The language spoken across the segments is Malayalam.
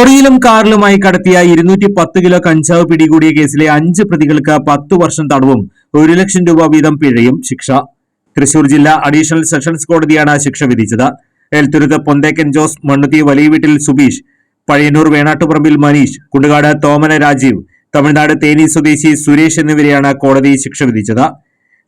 ലോറിയിലും കാറിലുമായി കടത്തിയ ഇരുന്നൂറ്റി പത്ത് കിലോ കഞ്ചാവ് പിടികൂടിയ കേസിലെ അഞ്ച് പ്രതികൾക്ക് പത്തു വർഷം തടവും ഒരു ലക്ഷം രൂപ വീതം പിഴയും ശിക്ഷ. തൃശൂർ ജില്ലാ അഡീഷണൽ സെഷൻസ് കോടതിയാണ് ശിക്ഷ വിധിച്ചത്. എൽത്തുരുത്ത് പൊന്തേക്കൻ ജോസ് മണ്ണുത്തി വലിയ വീട്ടിൽ സുബീഷ് പഴയന്നൂർ വേണാട്ടുപറമ്പിൽ മനീഷ് കുണ്ടുകാട് തോമന രാജീവ് തമിഴ്നാട് തേനി സ്വദേശി സുരേഷ് എന്നിവരെയാണ് കോടതി ശിക്ഷ വിധിച്ചത്.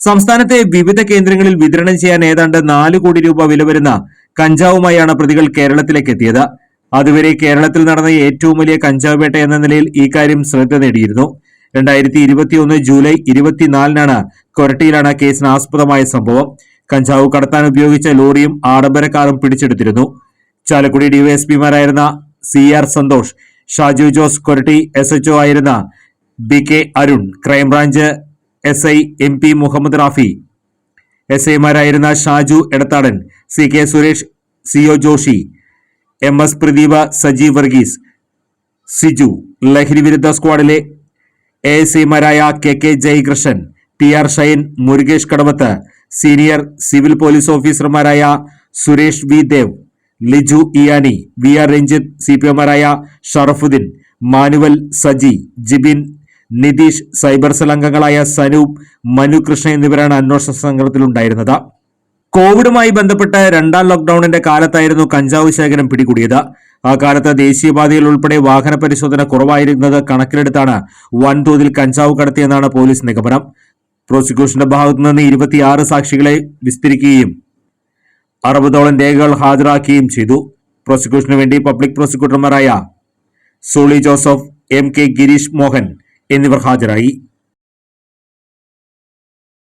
സംസ്ഥാനത്തെ വിവിധ കേന്ദ്രങ്ങളിൽ വിതരണം ചെയ്യാൻ ഏതാണ്ട് നാല് കോടി രൂപ വില വരുന്ന കഞ്ചാവുമായാണ് പ്രതികൾ കേരളത്തിലേക്ക് എത്തിയത്. അതുവരെ കേരളത്തിൽ നടന്ന ഏറ്റവും വലിയ കഞ്ചാവ് വേട്ട എന്ന നിലയിൽ ഈ കാര്യം ശ്രദ്ധ നേടിയിരുന്നു. രണ്ടായിരത്തി ഇരുപത്തിയൊന്ന് ജൂലൈ ഇരുപത്തിനാലിനാണ് കൊരട്ടിയിലാണ് കേസിന് ആസ്പദമായ സംഭവം. കഞ്ചാവ് കടത്താൻ ഉപയോഗിച്ച ലോറിയും ആഡംബര കാറും പിടിച്ചെടുത്തിരുന്നു. Chalakudy ഡിവൈഎസ്പിമാരായിരുന്ന C R Santhosh Shaju Jose Koratty S HO ആയിരുന്ന B K Arun crime branch S I M P Muhammad Rafi S ഐമാരായിരുന്ന Shaju Edathadan C K Suresh C O Joshi M S Pradeepa Sajeev Varghese Siju ലഹരി വിരുദ്ധ സ്ക്വാഡിലെ A സിമാരായ K K Jayakrishnan T R Shine Murukesh Kadavath senior civil police ഓഫീസർമാരായ Suresh V Dev Liju Iyani V R Ranjith C P എമാരായ Sharafuddin manual Saji Jibin Nitheesh cyber cell അംഗങ്ങളായ സനൂപ് മനു കൃഷ്ണ എന്നിവരാണ് അന്വേഷണ സംഘത്തിലുണ്ടായിരുന്നത് കോവിഡുമായി ബന്ധപ്പെട്ട രണ്ടാം ലോക്ഡൌണിന്റെ കാലത്തായിരുന്നു കഞ്ചാവ് ശേഖരം പിടികൂടിയത്. ആ കാലത്ത് ദേശീയപാതയിൽ ഉൾപ്പെടെ വാഹന പരിശോധന കുറവായിരുന്നത് കണക്കിലെടുത്താണ് വൻതോതിൽ കഞ്ചാവ് കടത്തിയെന്നാണ് പോലീസ് നിഗമനം. പ്രോസിക്യൂഷന്റെ ഭാഗത്തു നിന്ന് ഇരുപത്തിയാറ് സാക്ഷികളെ വിസ്തരിക്കുകയും അറുപതോളം രേഖകൾ ഹാജരാക്കുകയും ചെയ്തു. പ്രോസിക്യൂഷന് വേണ്ടി പബ്ലിക് പ്രോസിക്യൂട്ടർമാരായ സോളി ജോസഫ് എം കെ ഗിരീഷ് മോഹൻ എന്നിവർ ഹാജരായി.